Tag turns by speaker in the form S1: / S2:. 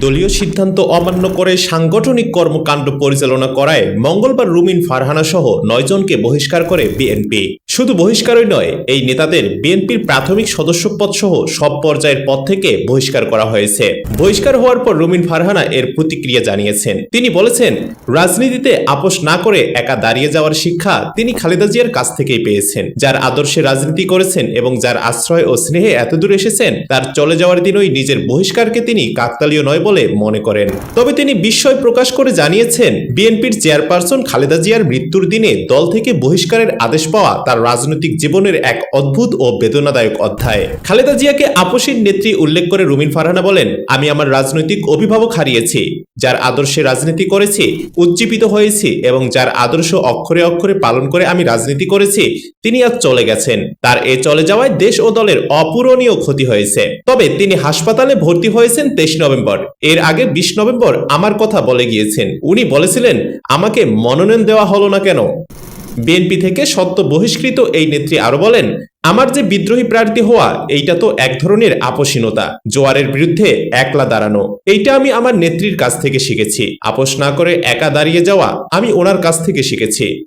S1: দলীয় সিদ্ধান্ত অমান্য করে সাংগঠনিক কর্মকাণ্ড পরিচালনা করায় মঙ্গলবার রুমিন ফারহানা সহ নয়জনকে বহিষ্কার করে বিএনপি। শুধু বহিষ্কারই নয়, এই নেতাদের বিএনপির প্রাথমিক সদস্যপদ সহ সব পর্যায়ের পদ থেকে বহিষ্কার করা হয়েছে। বহিষ্কার হওয়ার পর রুমিন ফারহানা এর প্রতিক্রিয়া জানিয়েছেন। তিনি বলেছেন, রাজনীতিতে আপোষ না করে একা দাঁড়িয়ে যাওয়ার শিক্ষা তিনি খালেদা জিয়ার কাছ থেকেই পেয়েছেন। যার আদর্শে রাজনীতি করেছেন এবং যার আশ্রয় ও স্নেহে এতদূর এসেছেন, তার চলে যাওয়ার দিনই নিজের বহিষ্কারকে তিনি কাকতালীয় নয় বলে মনে করেন। তবে তিনি বিস্ময় প্রকাশ করে জানিয়েছেন, বিএনপির চেয়ারপারসন খালেদা জিয়ার মৃত্যুর দিনে দল থেকে বহিষ্কারের আদেশ পাওয়া তার রাজনৈতিক জীবনের এক অদ্ভুত ও বেদনাদায়ক অধ্যায়। খালেদা জিয়াকে আপসীর নেত্রী উল্লেখ করে রুমিন ফারহানা বলেন, আমি আমার রাজনৈতিক অভিভাবক হারিয়েছি, যার আদর্শে রাজনীতি করেছি, উজ্জীবিত হয়েছি এবং যার আদর্শ অক্ষরে অক্ষরে পালন করে আমি রাজনীতি করেছি, তিনি আজ চলে গেছেন। তার এ চলে যাওয়ায় দেশ ও দলের অপূরণীয় ক্ষতি হয়েছে। তবে তিনি হাসপাতালে ভর্তি হয়েছেন তেইশ নভেম্বর। এর আগে বিশ নভেম্বর আমার কথা বলে গিয়েছেন। উনি বলেছিলেন, আমাকে মনোনয়ন দেওয়া হলো না কেন? বিএনপি থেকে সত্য বহিষ্কৃত এই নেত্রী আরও বলেন, আমার যে বিদ্রোহী প্রার্থী হওয়া, এইটা তো এক ধরনের আপসীনতা জোয়ারের বিরুদ্ধে একলা দাঁড়ানো। এইটা আমি আমার নেত্রীর কাছ থেকে শিখেছি। আপোষ না করে একা দাঁড়িয়ে যাওয়া, আমি ওনার কাছ থেকে শিখেছি।